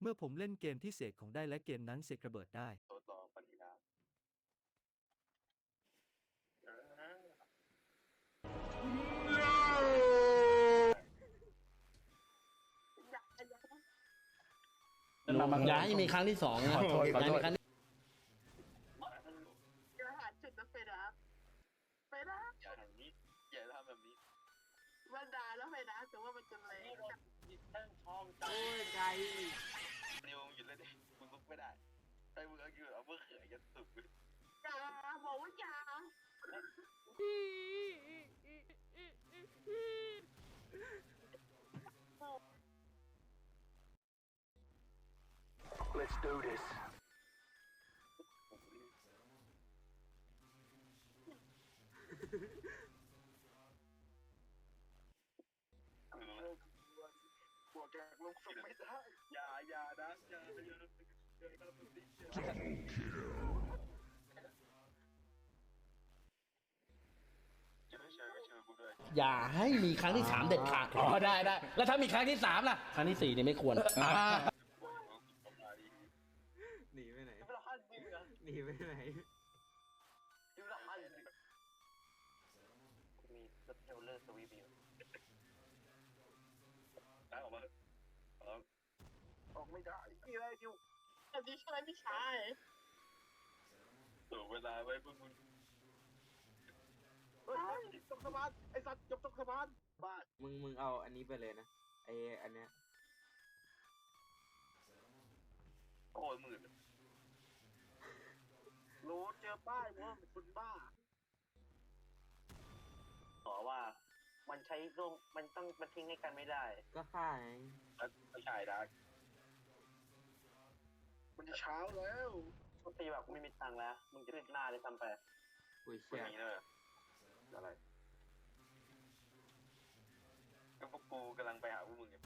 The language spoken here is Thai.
เมื่อผมเล่นเกมที่เสกของได้และเกมนั้นเสกระเบิดได้ตัวต่อปริญาอย่าให้มีครั้งที่สองนะขอโทษขอโทษย่าให้มีครั้งที่จะหาจุดแล้วไปนะไปนะอย่าทำนี้อย่าทำแบบนี้มันด่าแล้วไปนะแต่ว่ามันจะแรงตั้งช่องจังโอ้ยไกล เร็วหยุดเลยดิมึงลุกไม่ได้ ไอ้มึงเอาอยู่เอาเมื่อเขยยันสุดอย่า บอกว่าอย่าบวกจากลงสุดไม่ได้อย่าอย่านะอย่าอย่าอย่าทำแบบนี้จะไม่เชิญก็เชิญกูด้วยอย่าให้มีครั้งที่สามเด็ดขาดอ๋อได้ได้แล้วถ้ามีครั้งที่สามล่ะ ครั้งที่สี่เนี่ยไม่ควรอ่าหนีไปไหนไม่ละหันมึงอะหนีไปไหนไม่ละหันมีสเทลเลอร์สวีบิวได้ออกมาออกออกไม่ได้มีอะไรคิวอัน นี้ใช่ไหมพี่ชายถูกเวลาไว้พวกมึงเฮ้ยตกสะพานไอ้สัตว์จบตกสะพานบ้ามึงมึงเอาอันนี้ไปเลยนะไออันเนี้ยโอ้ยหมื่นรู้เจอป้ายเว่าเป็นคนบ้าขอว่ามันใช้ร่วมมันต้องมันทิ้งให้กันไม่ได้ ก็ฆ่าไงไม่ใช่ดัก มันจะเช้าแล้วทุกทีแบบไม่มีตังค์แล้ว มึงจะขึ้นหน้าเลยทำไปอุ้ยมันเชี่ยมีเลยอะไรก็พวกกูกำลังไปหาพวกมึงอยู่